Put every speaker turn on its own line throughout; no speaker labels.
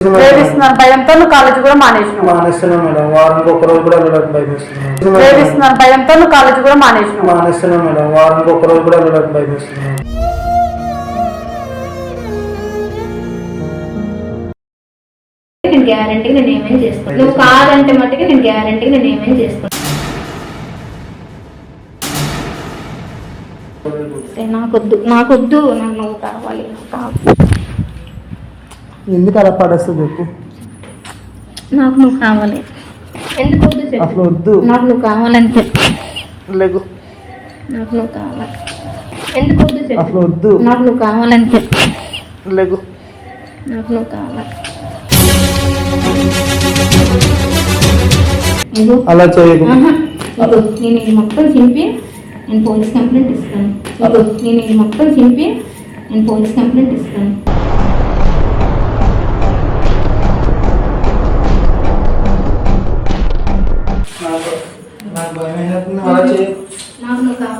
ప్రేమిస్తున్నారు భయంతో నువ్వు కాలేజ్ కూడా
మేడం. వారానికి ఒక రోజు కూడా వెళ్ళడానికి భయమేస్తున్నాం.
ప్రేమిస్తున్నారు భయంతో నువ్వు కాలేజ్ కూడా
మేడం. వారానికి ఒక రోజు కూడా వెళ్ళడానికి
నేను గ్యారంటీగా నేను ఏమేం చేస్తాను? నువ్వు కాదంటే మట్టుకు నేను గ్యారంటీగా నేను ఏమేం చేస్తాను? నాకొద్దు నాకొద్దు నాకు నువ్వు కావాలి. నాకు కావాలి.
ఎందుకు అలా పడేస్తుంది చెప్పు
నాకు నువ్వు కావాలి. ఎందుకు వద్దు చెప్పు.
అసలు వద్దు.
నాకు నువ్వు కావాలంటే
లేకు
నాకు నువ్వు కావాలి. ఎందుకు వద్దు చెప్పు.
అసలు వద్దు.
నాకు నువ్వు కావాలంటే
లేకు
నాకు నువ్వు కావాలి. ఇదిగో.
అలా చేయకు.
ఆహా. ఇదిగో, నేను ఇది మొత్తం చింపి నేను పోలీస్ కంప్లైంట్ ఇస్తాను. ఇదిగో, నేను ఇది మొత్తం చింపి నేను పోలీస్ కంప్లైంట్ ఇస్తాను.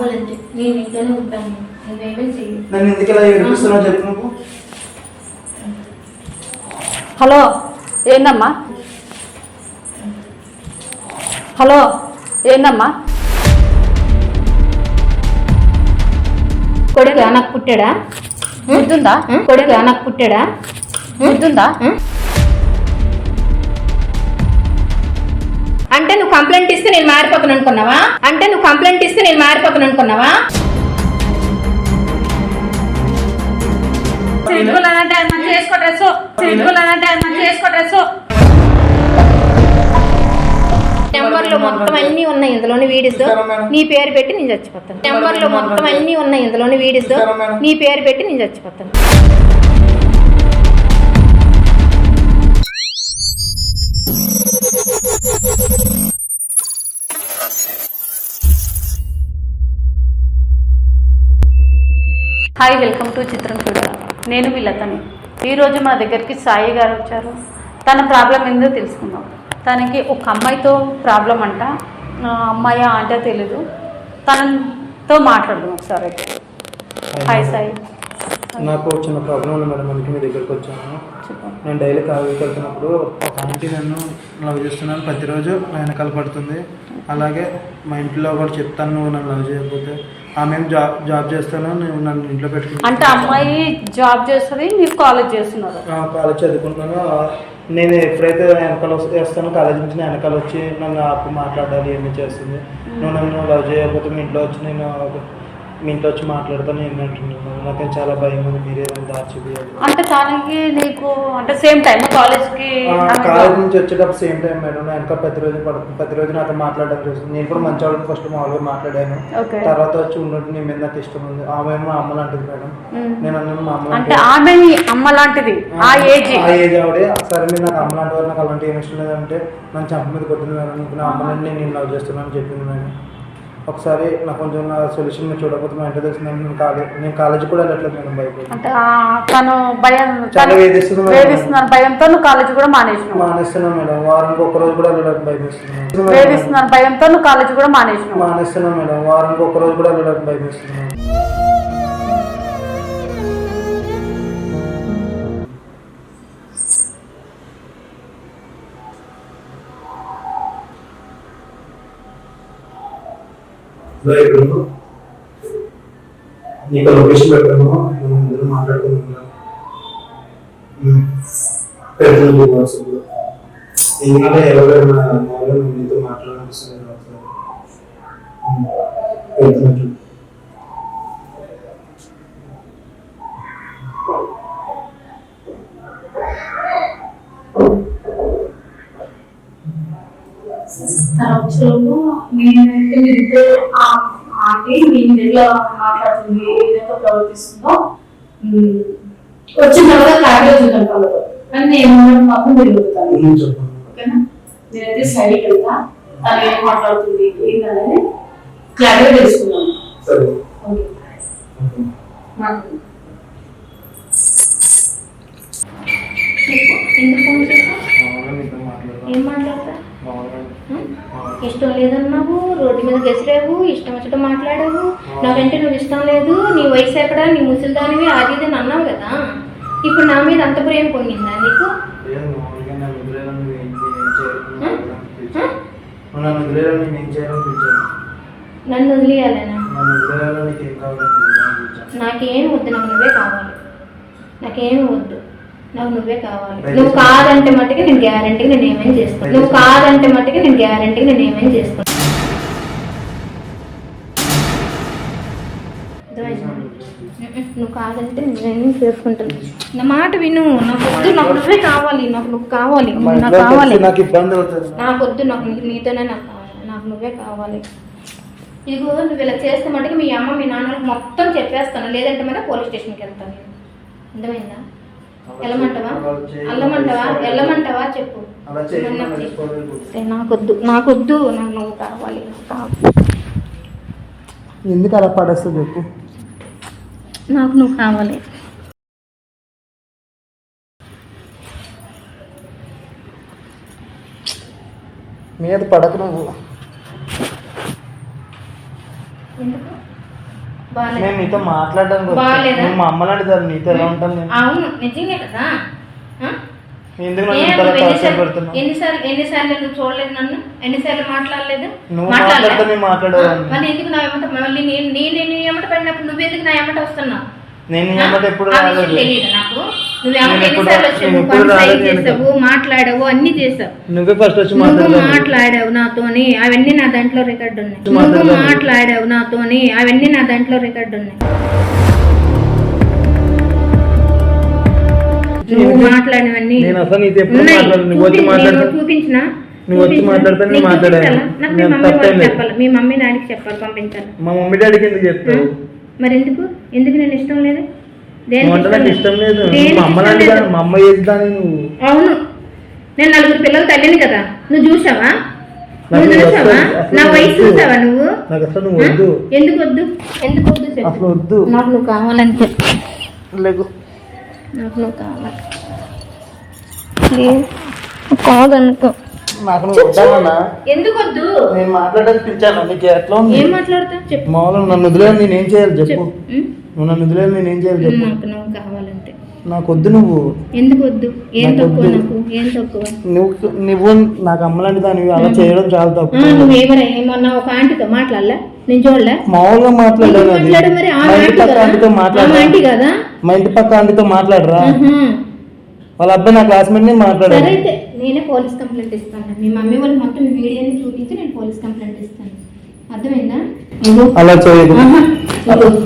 నాకు
నువ్వు కావాలంటే నేను ఇంట్లోనే ఉంటాను. నువ్వేమీ చెయ్యి
నన్ను ఎందుకు ఇలా ఏడిపిస్తున్నావు చెప్పు నువ్వు?
హలో ఏందమ్మా? హలో ఏందమ్మా?
కొడుకు నాకు పుట్టాడా?
బుద్ధుందా
కొడుకు నాకు పుట్టాడా?
బుద్ధుందా
అంటే నువ్వు కంప్లైంట్ ఇస్తే నేను మారిపోతాను అనుకున్నావా? అంటే నువ్వు కంప్లైంట్ ఇస్తే నేను మారిపోతాను అనుకున్నావా?
సిగ్గులేదంటే ఆయన మంచిగా వేసుకో డ్రెస్ సిగ్గులేదంటే ఆయన మంచిగా వేసుకో డ్రెస్
నెంబర్లో మొత్తం అన్ని ఉన్నాయి ఇందులోని వీడియోస్? నీ పేరు పెట్టి నేను చచ్చిపోతాను. నెంబర్లో మొత్తం అన్ని ఉన్నాయి ఇందులోని వీడియోస్? నీ పేరు పెట్టి నేను చచ్చిపోతాను.
హాయ్ వెల్కమ్ టు చిత్రం చూడ నేను వీళ్ళతని ఈరోజు మా దగ్గరికి సాయి గారు వచ్చారు. తన ప్రాబ్లం ఏందో తెలుసుకుందాం. తనకి ఒక అమ్మాయితో ప్రాబ్లం అంట. అమ్మాయి అంటే తెలీదు. తనతో మాట్లాడదాం ఒకసారి అయితే. హాయ్ సాయి.
నాకు చిన్న ప్రాబ్లం ఉంది మేడం అందుకే మీ దగ్గరికి వచ్చాను. నేను డైలీ కాలేజీకి వెళ్తున్నప్పుడు ఒక ఆంటీ నన్ను లవ్ చేస్తున్నాను ప్రతిరోజు వెనకాల పడుతుంది. అలాగే మా ఇంట్లో కూడా చెప్తాను నువ్వు నన్ను లవ్ చేయకపోతే. ఆమె జాబ్ జాబ్ చేస్తాను నువ్వు నన్ను ఇంట్లో పెట్టుకుని
అంటే అమ్మాయి జాబ్ చేస్తుంది మీరు కాలేజ్ చేస్తున్నారు.
కాలేజ్ చదువుకుంటున్నాను. నేను ఎప్పుడైతే వెనకాల వస్తే- వేస్తానో కాలేజ్ నుంచి వెనకాల వచ్చి నన్ను ఆపు మాట్లాడాలి ఏమి చేస్తుంది. నువ్వు నన్ను లవ్ చేయకపోతే మీ ఇంట్లో వచ్చి నేను మీ ఇంట్లో వచ్చి మాట్లాడతాను ఏమి అంటున్నాను. నాకు చాలా భయం ఉంది మీరే దాచి
అంటే తనకి నీకు అంటే సేమ్ టైం కాలేజ్కి
కాలేజ్ నుంచి వచ్చేటప్పుడు సేమ్ టైం మేడం. నా వెనక ప్రతిరోజు పడుతుంది ప్రతిరోజు నాతో మాట్లాడడం చూస్తుంది. నేను కూడా మంచి వాళ్ళకి ఫస్ట్ మామూలుగా మాట్లాడాను. తర్వాత వచ్చి ఉన్నట్టు నీ మీద నాకు ఇష్టం ఉంది. ఆమె ఏమో అమ్మ లాంటిది మేడం. నేను అన్నాను మా అమ్మ
అంటే. ఆమె అమ్మ లాంటిది ఆ ఏజ్.
ఆ ఏజ్ ఆవిడే. సరే మీరు నాకు అమ్మ లాంటి వారు నాకు అలాంటి ఏమి ఇష్టం లేదంటే నన్ను చంప మీద కొట్టింది మేడం. నీకు నా అమ్మని నేను లవ్ చేస్తున్నాను అని చెప్పింది మేడం. ఒకసారి నాకు కొంచెం నా సొల్యూషన్ మీరు చూడకపోతే మా తెలిసిందని నేను కాలేజ్ నేను కాలేజ్ కూడా వెళ్ళట్లేదు మేడం భయపడి
అంటే ఆ తను భయం
చాలా
తను
వేధిస్తుంది మేడం.
వేధిస్తున్నారు. భయంతో నువ్వు కాలేజ్ కూడా మానేసినావు.
మానేస్తున్నాను మేడం. వారానికి ఒక రోజు కూడా వెళ్ళడానికి భయమేస్తున్నాను
వేధిస్తున్నారు. భయంతో నువ్వు కాలేజ్ కూడా మానేసినావు.
మానేస్తున్నాను మేడం. వారానికి ఒక రోజు కూడా వెళ్ళడానికి భయమేస్తున్నాను ఇప్పుడు నీకు లొకేషన్ పెట్టాము మనం ఇద్దరు మాట్లాడుకుంటున్నాం పెడుతుంది వాట్సాప్లో ఎందుకంటే ఎవరైనా మామూలుగా నీతో మాట్లాడాల్సింది పెడుతున్నట్టు
సంవత్సరంలో నేనైతే ఆంటీ నేను ఎట్లా మాట్లాడుతుంది ఏ విధంగా ప్రవర్తిస్తుందో. వచ్చిన తర్వాత క్లారిటీ చూద్దాం వాళ్ళతో అని నేను మాత్రం తిరుగుతాను ఓకేనా? నేనైతే సైడ్కి వెళ్తా. తను ఏం మాట్లాడుతుంది ఏంటనేది క్లారిటీ
మాట్లాడదాం.
ఏం మాట్లాడతా. ఇష్టం లేదన్నావు రోడ్డు మీద గెసిరావు ఇష్టం వచ్చటం మాట్లాడావు. నాకంటే నువ్వు ఇష్టం లేదు నీ వయసు ఎక్కడ నీ ముసలి దానివి అది ఇది అన్నావు కదా. ఇప్పుడు నా మీద అంత ప్రేమ పొందిందా నీకు? నన్ను వదిలేయాలేనా?
నాకేం
వద్దు నాకు నువ్వే కావాలి. నాకేం వద్దు. నాకు నువ్వే కావాలి. నువ్వు కాదంటే మట్టుకి నేను గ్యారంటీగా నేను ఏమేం చేస్తాను. నువ్వు కాదంటే మట్టుకి నేను గ్యారంటీగా నేను ఏమేం చేస్తాను? నువ్వు కాదంటే నేను చేసుకుంటాను. నా మాట విను. నాకు వద్దు. నాకు నువ్వే కావాలి. నాకు నువ్వు కావాలి. నాకు కావాలి.
నాకు ఇబ్బంది అవుతుంది.
నాకు వద్దు. నాకు నీతోనే నాకు కావాలి. నాకు నువ్వే కావాలి. ఇదిగో నువ్వు ఇలా చేస్తే మటుకు మీ అమ్మ మీ నాన్నలకు మొత్తం చెప్పేస్తాను. లేదంటే మరి పోలీస్ స్టేషన్కి వెళ్తాను అర్థమైందా? వెళ్ళమంటావా వెళ్ళమంటావా వెళ్ళమంటావా చెప్పు. నాకొద్దు నాకొద్దు నాకు నువ్వు కావాలి. నాకు కావాలి.
ఎందుకు అలా పడేస్తా చెప్పు.
నాకు నువ్వు కావాలి.
మీద పడక నువ్వు.
ఎందుకు?
నేను నీతో మాట్లాడడానికి
బాగాలేదా?
మా అమ్మ లాంటి దాన్ని నీతో ఎలా ఉంటాను నేను
అవును నిజంగా కదా?
ఎందుకు నన్ను టార్చర్
ఎన్నిసార్లు
పెడుతున్నావు
ఎన్నిసార్లు ఎన్నిసార్లు నువ్వు చూడలేదు నన్ను ఎన్నిసార్లు మాట్లాడలేదు
నువ్వు
మాట్లాడలే?
మాట్లాడితే నేను మాట్లాడేవాడిని.
ఆ, మరి ఎందుకు నా మళ్ళీ నేను నేను పడినప్పుడు నువ్వు ఎందుకు నా ఎమ్మట వస్తున్నావు
నేను ఎప్పుడు రాలేదు.
నాకు. చేసావు మాట్లాడావు అన్ని చేసావు.
నువ్వే ఫస్ట్ వచ్చి
నువ్వు
మాట్లాడావు
నాతోని అవన్నీ నా దాంట్లో రికార్డు ఉన్నాయి. నువ్వు. మాట్లాడావు నాతోని అవన్నీ నా దాంట్లో రికార్డు ఉన్నాయి. నువ్వు మాట్లాడినవన్నీ
నేను అసలు నీతో ఎప్పుడు
ఉన్నాయి.
మాట్లాడను. నువ్వు వచ్చి
చూపి-
మాట్లాడితే-
నేను చూపించినా
నువ్వు వచ్చి? మాట్లాడితే నేను మాట్లాడాను.
మీ మమ్మీ డాడీకి చెప్పాలి పంపించాలి.
మా మమ్మీ డాడీకి ఎందుకు చెప్తావు?
మరి ఎందుకు ఎందుకు నేను ఇష్టం లేదు.
ఇష్టం లేదు?
లేదు? అవును. నేను నలుగురు పిల్లలు తల్లిని కదా. నువ్వు చూసావా? నువ్వు చూసావా? నా వయసు. చూసావా నువ్వు? ఎందుకు వద్దు? ఎందుకు వద్దు చెప్పు.
అసలు వద్దు.
నాకు నువ్వు కావాలని చెప్పు
లేకు
నాకు నువ్వు కావాలి. ప్లీజ్ కాదనుకో
నాకు నువ్వు వద్దామన్నా
ఎందుకు వద్దు?
నేను మాట్లాడడానికి పిలిచాను? నీకు ఎట్లా ఉంది?
ఏం మాట్లాడతా చెప్పు.
మామూలుగా నన్ను వదిలేదు నేను ఏం చేయాలి చెప్పు? నువ్వు నన్ను వదిలేదు నేను ఏం చేయాలి చెప్పు.
నాకు నువ్వు కావాలంటే.
నాకు వద్దు నువ్వు.
ఎందుకు వద్దు? ఏం తక్కువ. నాకు? ఏం తక్కువ?
నువ్వు నువ్వు నాకు అమ్మలాంటి దానివి అలా చేయడం చాలా తప్పు.
నువ్వు ఏమరా ఏమన్నా ఒక ఆంటీతో మాట్లాడలే? నేను చూడలే?
మామూలుగా మాట్లాడలేదు మా ఇంటి
ఆంటీ
పక్క
కదా?
ఆంటీతో మాట్లాడరా? మా ఇంటి పక్క ఆంటీతో మాట్లాడరా. వాళ్ళ అబ్బాయి నా క్లాస్మేట్ని
సరే
మాట్లాడారు
అయితే నేనే పోలీస్ కంప్లైంట్ ఇస్తాను. మీ మమ్మీ వాళ్ళు మొత్తం ఈ వీడియోని చూపించి నేను పోలీస్ కంప్లైంట్ ఇస్తాను. అర్థమైందా.
అలా చేయదు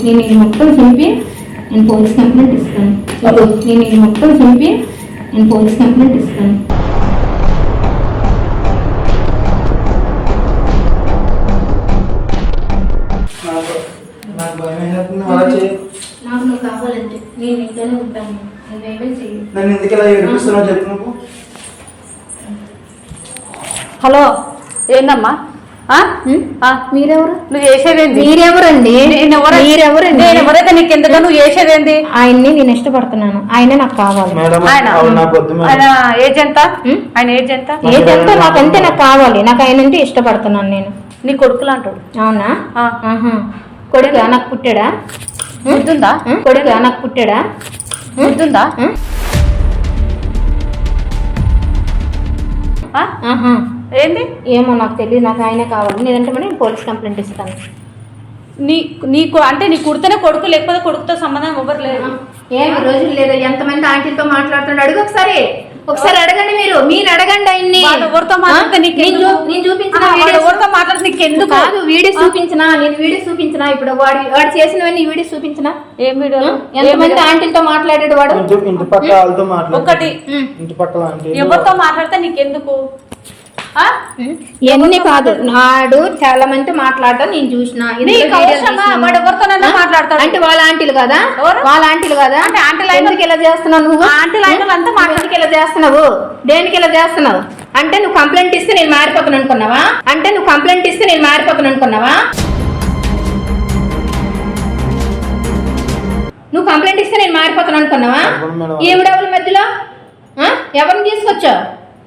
నేను ఇది మొత్తం చింపి నేను పోలీస్ కంప్లైంట్ ఇస్తాను. నేను ఇది మొత్తం చింపి నేను పోలీస్ కంప్లైంట్ ఇస్తాను.
నాకు నాకు భయం
నువ్వు కావాలంటే నేను ఇంట్లోనే ఉంటాను.
నన్ను ఎందుకు ఇలా ఏడిపిస్తున్నావు చెప్పు నువ్వు.
హలో ఏందమ్మా? ఆ? ఆ,
మీరెవరు?
నువ్వు చేసేదేంది?
మీరెవరండి?
నేను ఎవరు-
మీరెవరండి?
నేను ఎవరైతే నీకు ఎందుకు నువ్వు చేసేదేంది?
ఆయన్ని నేను ఇష్టపడుతున్నాను. ఆయనే నాకు కావాలి.
మేడం
ఆయన
అవును నాకు వద్దు మేడం
ఆయన ఏజ్ ఎంత?
ఉం?
ఆయన ఏజ్ ఎంత?
ఏదంతా నాకంటే నాకు కావాలి. నాకు ఆయన అంటే ఇష్టపడుతున్నాను నేను.
నీ కొడుకులు అంటాడు.
అవునా?
ఆ.
ఆహా. కొడుకు? నాకు పుట్టాడా?
గుర్తుందా?
కొడుకు? నాకు పుట్టాడా?
గుర్తుందా? ఏంది
ఏమో నాకు తెలియదు నాకు ఆయనే కావాలి. లేదంటే మరి నేను పోలీస్ కంప్లైంట్ ఇస్తాను.
నీ నీకు అంటే నీ కుడితేనే కొడుకు లేకపోతే కొడుకుతో సంబంధం ఎవరు లేదు
ఏం ఈ రోజులు లేదా ఎంతమంది ఆంటీలతో మాట్లాడుతున్నాడు అడుగు ఒకసారి. ఒకసారి అడగండి మీరు. మీరు అడగండి ఆయన్ని.
ఎవరితో మాట్లాడితే ఎందుకు? ఎవరితో మాట్లాడితే నీకు
కాదు వీడియోస్ చూపించినా. నేను వీడియోస్ చూపించినా. ఇప్పుడు వాడు వాడు చేసినవన్నీ వీడియోస్ చూపించినా.
ఏం వీడియో?
ఎంతమంది ఆంటీలతో మాట్లాడాడు వాడు?
ఇంటి ఇంటి పక్క వాళ్ళతో మాట్లాడు
ఒకటి.
ఇంటి
ఎవరితో మాట్లాడితే నీకెందుకు? ఆ?
ఇవన్నీ కాదు. నాడు చాలా మంది మాట్లాడటం నేను చూసిన?
మాట్లాడతాడు.
అంటే వాళ్ళ ఆంటీలు కదా? వాళ్ళ ఆంటీలు కదా?
అంటే ఆంటీలు అయిన-
ఎందుకు ఇలా చేస్తున్నావు నువ్వు?
ఆ ఆంటీలు అయిన వాళ్ళంతా
నువ్వు
మాట్లాడు.
ఎందుకు ఇలా చేస్తున్నావు? దేనికి ఇలా చేస్తున్నావు? అంటే నువ్వు కంప్లైంట్ ఇస్తే నేను మారిపోతాను అనుకున్నావా? అంటే నువ్వు కంప్లైంట్ ఇస్తే నేను మారిపోతాను అనుకున్నావా? నువ్వు కంప్లైంట్ ఇస్తే నేను మారిపోతాను అనుకున్నావా. ఈవిడెవరి మధ్యలో? ఎవరిని తీసుకొచ్చావు?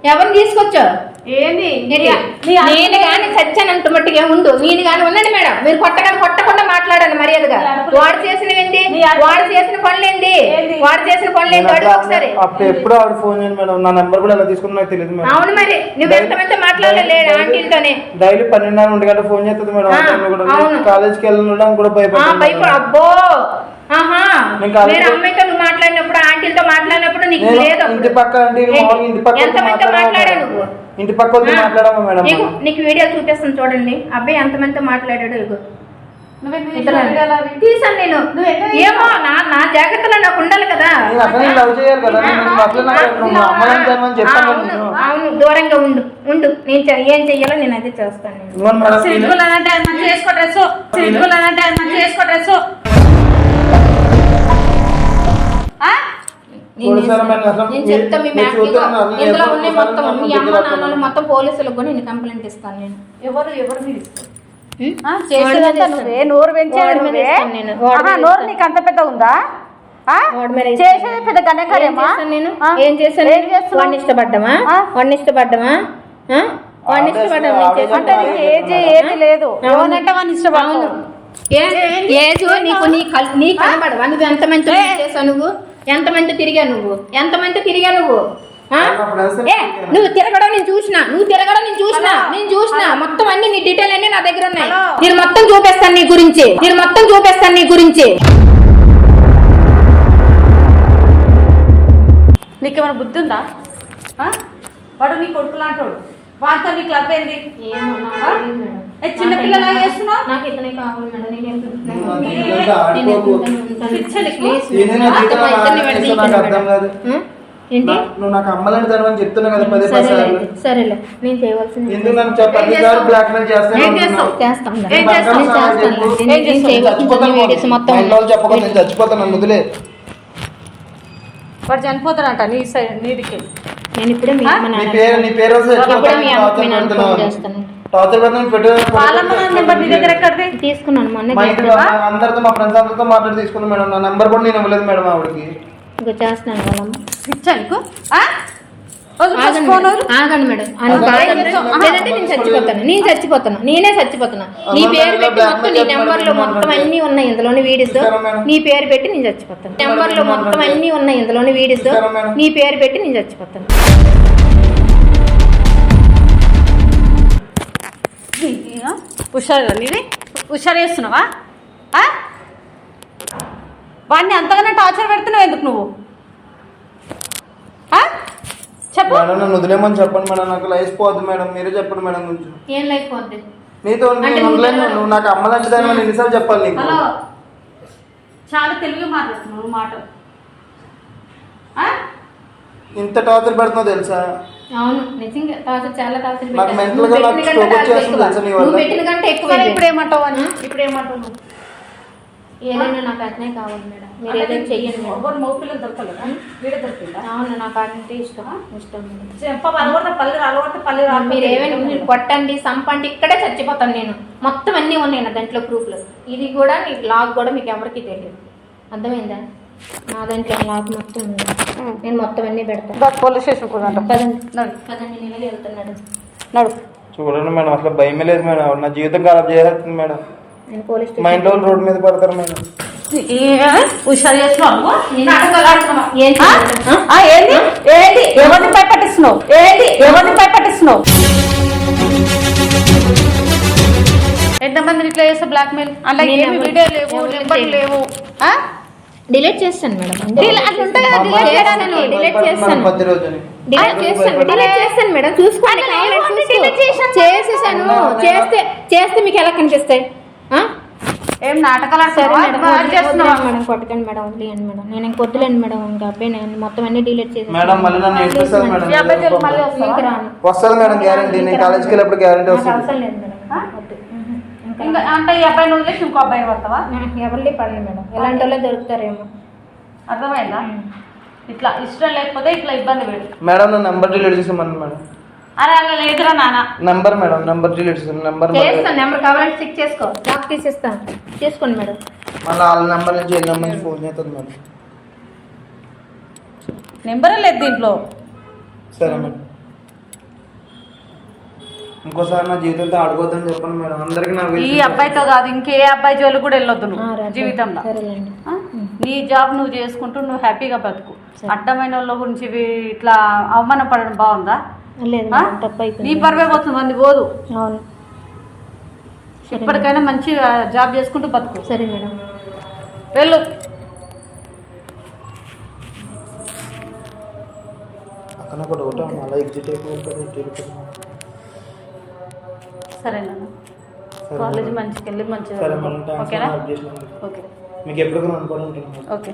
ఎవరిని తీసుకొచ్చావు?
ఏంది?
నేను కానీ చచ్చానంత మట్టుగా ఉండు. నేను కానీ ఉండండి మేడం. మీరు కొట్టగానే కొట్టకుండా మాట్లాడాను మర్యాదగా. వాడు చేసినవేంటి
నీ అరుపులు-
వాడు చేసిన పనులేంటి?
ఏంది?
వాడు చేసిన పనులేంటి? అడుగు ఒకసారి.
అప్పుడు ఎప్పుడు ఆవిడ ఫోన్ చేయండి మేడం. నా నెంబర్ కూడా ఎలా తీసుకుని నాకు తెలియదు మేడం.
అవును మరి. నువ్వు ఎంతమంది మాట్లాడలే ఆంటీలతోనే.
డైలీ పన్నెండున్నర ఒంటి గంట ఫోన్ చేస్తుంది మేడం. కాలేజ్కి వెళ్ళడం కూడా
ఆ,
భయపడుతుంది
భయపడు అబ్బో! ఆహా! అమ్మాయితో నువ్వు మాట్లాడినప్పుడు నీకు లేదు.
ఇంటి పక్క ఇంటి
ఎంతమందితో నువ్వు?
ఇంటి పక్క మాట్లాడామా మేడం
నీకు నీకు వీడియో చూపిస్తాను చూడండి. అబ్బాయి ఎంతమందితో మాట్లాడాడు ఇగో? తీసాను నేను. ఏమో నా నా జాగ్రత్తలో నాకు ఉండాలి కదా. అవును దూరంగా ఉండు ఉండు. నేను ఏం చెయ్యాలో నేను అదే చేస్తాను.
వేసుకో డ్రెస్ వేసుకో డ్రెస్
నేను చెప్తా. మీ ఇందులో ఉన్నాయి మొత్తం
నన్ను
మీ అమ్మ
దగ్గర
నాన్నలు మొత్తం పోలీసులకు కూడా నేను కంప్లైంట్ ఇస్తాను నేను.
ఎవరు ఎవరు మీరు చేసేదంతా. నువ్వే. నోరు పెంచేది నువ్వే. నీకు అంత పెద్ద ఉందా. చేసేది పెద్ద
ఏం
గణకార్యమా
చేశాను నేను? ఏం చేశాను
ఏం చేస్తున్నావు?
వాడిని ఇష్టపడ్డామా?
ఆ?
వాడిని ఇష్టపడ్డామా? వాడిని ఇష్టపడ్డామా
అంటే ఏజ్ ఏది లేదు. ఎవరంటే వాడిని
ఏజ్ నీకు నీ కల్- నీ కనబడవా? నువ్వు ఎంత మంది చేసావు నువ్వు? ఎంత మంది తిరిగా నువ్వు? ఎంత మంది తిరిగా నువ్వు? ఏ నువ్వు తిరగడం నేను చూసిన. నువ్వు తిరగడం నేను చూసిన. నేను చూసిన. మొత్తం అన్ని నీ డీటెయిల్ అన్ని నా దగ్గర ఉన్నాయి. నేను మొత్తం చూపిస్తాను నీ గురించి. నేను మొత్తం చూపిస్తాను నీ గురించి.
నీకేమైనా బుద్ధి ఉందా? వాడు నీ కొడుకు లాంటోడు. వాడితో నీ క్లబ్ ఏంది? ఆ? ఏ, చిన్న పిల్లలా చేస్తున్నావు
నాకు ఇతనే కావాలి మేడం నేను? ఏంటి?
నా- నువ్వు నాకు అమ్మలని చెప్తున్నా కదా పదే పది
సరేలే నేను చేయవలసింది
ఎందుకు నన్ను బ్లాక్ మెయిల్ చేస్తాను చచ్చిపోతాను నన్ను వదిలే.
వాడు చనిపోతాడంట నీ సైడ్ నీదికి
నేను ఇప్పుడే మీ
పేరు నీ పేరు
చేస్తాను.
టార్చర్
తీసుకున్నాను మొన్న
మా ఇంటి వాళ్ళ- అందరితో మా ఫ్రెండ్స్ అందరితో మాట్లాడి తీసుకున్నాను మేడం. నా నంబర్ కూడా నేను ఇవ్వలేదు మేడం ఆవిడకి.
ఇంకా చేస్తున్నాను మేడం. ఆగండి మేడం? లేదంటే చచ్చిపోతాను. నేను చచ్చిపోతాను. నేనే చచ్చిపోతాను నీ పేరు పెట్టి మొత్తం నీ నెంబర్లో మొత్తం. అన్ని ఉన్నాయి ఇందులోని వీడియోస్? నీ పేరు పెట్టి నేను చచ్చిపోతాను. నెంబర్లో మొత్తం అన్ని ఉన్నాయి ఇందులోని వీడియోస్? నీ పేరు పెట్టి నేను చచ్చిపోతాను.
ఇది, ఆ? హుషారు నీది హుషారు చేస్తున్నావా? ఆ? వాడిని అంతగానే టార్చర్ పెడుతున్నావు ఎందుకు నువ్వు? చెప్పు.
మేడం నన్ను వదిలేమని చెప్పండి మేడం. నాకు లైఫ్ పోద్దు మేడం. మీరే చెప్పండి మేడం కొంచెం
ఏం లైఫ్ పోద్ది?
నీతో నేను
నువ్వు
ఉండలేను.
ఎలా-
నువ్వు నాకు అమ్మలాంటి దాని వల్ల ఎన్నిసార్లు చెప్పాలి నీకు?
హలో. చాలా తెలుగు మాట్లాడుతున్నావు మాట ఆ?
ఇంత టార్చర్ పెడుతున్నావు తెలుసా?
అవును నిజంగా టార్చర్ చాలా టార్చర్
నాకు
పెట్టాను.
mental
నువ్వు
గా
పెట్టిన
నాకు
కంటే
stroke
టార్చర్
వచ్చేస్తుంది
ఎక్కువ.
తెలుసా నీ వల్ల?
నువ్వు పెట్టిన కంటే ఎక్కువ
సరే
ఇది.
ఇప్పుడు ఏమంటావు అని ఇప్పుడు ఏమంటావు నువ్వు?
ఏదైనా నాకు అట్నే కావాలి మేడం. మీరు ఏదైనా చెయ్యండి మేడం.
ఎవరు మగ పిల్లలు దొరకలేదా? వీడే దొరికిందా?
అవును నాకు అంటే ఇష్టం. ఇష్టం మేడం.
చెంప అలవాటు పల్లె అలవాటు పల్లె
మీరు ఏమైనా మీరు కొట్టండి సంపండి ఇక్కడే చచ్చిపోతాను నేను. మొత్తం అన్నీ ఉన్నాయి నా దాంట్లో ప్రూఫ్లు ఇది కూడా మీకు లాగ్ కూడా మీకు ఎవరికి తెలియదు. అర్థమైందా? నా దాంట్లో లాగ్ మొత్తం ఉంది. నేను మొత్తం అన్నీ పెడతాను
పోలీస్ స్టేషన్ కూడా
పదండి.
నడు.
పదండి నేను వెళ్తున్నాడు.
నడు.
చూడండి మేడం అసలు భయమే లేదు మేడం. నా జీవితం ఖరాబ్ చేస్తుంది మేడం.
నేను పోలీస్
మా ఇంట్లో వాళ్ళు రోడ్డు మీద పడతారు మేడం.
హుషారు చేస్తున్నావు ఏంటి ఏంటి ఎవరిని భయపట్టిస్తున్నావు? ఏంటి ఎవరిని భయపట్టిస్తున్నావు? ఎంతమంది ఇట్లా చేస్తే బ్లాక్ మెయిల్ అలా
నేను
ఏమి
ఎవరు-
వీడియో లేవు నెంబర్. లేవు. ఆ?
డిలీట్ చేస్తాను మేడం.
అట్లా ఉంటాయి కదా,
మేడం
చేస్తాను. డిలీట్ చేస్తాను డిలీట్ చేస్తాను మేడం. చూసుకోండి. చేసేసాను. చేస్తే చేస్తే మీకు ఎలా కనిపిస్తాయి? ఆ?
ఏం నాటకాలు?
మేడం కొట్టకండి మేడం వదిలేయండి మేడం. నేను ఇంక వద్దులేండి మేడం ఇంకా అబ్బాయి నేను మొత్తం అన్ని డిలీట్ చేసి
మేడం మళ్ళీ నన్ను వస్తుంది గ్యారంటీ నేను కాలేజ్కి వెళ్ళినప్పుడు గ్యారంటీ వస్తుంది.
అవసరం లేదు మేడం. ఇంకా
అంటే ఈ అబ్బాయిని వదిలేసి ఇంకో అబ్బాయిని పడతావా
ఎవరిని పడలేదు మేడం. ఎలాంటి వాళ్ళే దొరుకుతారేమో.
అర్థమైందా? ఇట్లా ఇష్టం లేకపోతే ఇట్లా ఇబ్బంది పెడు.
మేడం నా నంబర్ డిలీట్ చేసామని మేడం.
అరే అలా లేదురా నాన్న.
నంబర్ మేడం నంబర్ డిలీట్ చేసాను నంబర్
చేస్తాను నెంబర్ కావాలంటే చెక్ చేసుకో. లాక్ తీసేస్తాను చేసుకోండి మేడం.
మళ్ళీ వాళ్ళ నంబర్ నుంచి ఏ నంబర్ నుంచి ఫోన్ చేస్తుంది మేడం.
నెంబరే లేదు దీంట్లో.
సరే మేడం. ఇంకోసారి నా జీవితంతో ఆడుకోవద్దని చెప్పండి మేడం. అందరికి నాకు
ఈ అబ్బాయితో కాదు ఇంకే అబ్బాయి జోలు కూడా వెళ్ళొద్దు నువ్వు జీవితంలో. ఆ? నీ జాబ్ నువ్వు చేసుకుంటూ నువ్వు హ్యాపీగా బతుకు. అడ్డమైన వాళ్ళ గురించి ఇవి- ఇట్లా అవమానపడడం బాగుందా?
లేదు
ఆ?
మేడం తప్పు
నీ
అయిపోయింది
పరువే పోతుంది మంది పోదు.
అవును.
ఇప్పటికైనా మంచి జాబ్ చేసుకుంటూ బతుకు.
సరే మేడం.
వెళ్ళు.
అక్కడ ఒక డౌట్ మళ్ళీ ఎగ్జిట్ అయిపోతుంది.
సరేనా?
సరే
కాలేజ్. మంచిగా వెళ్ళి మంచిగా ఓకేనా? ఓకే.
మీకు ఉంటుంది
ఓకే.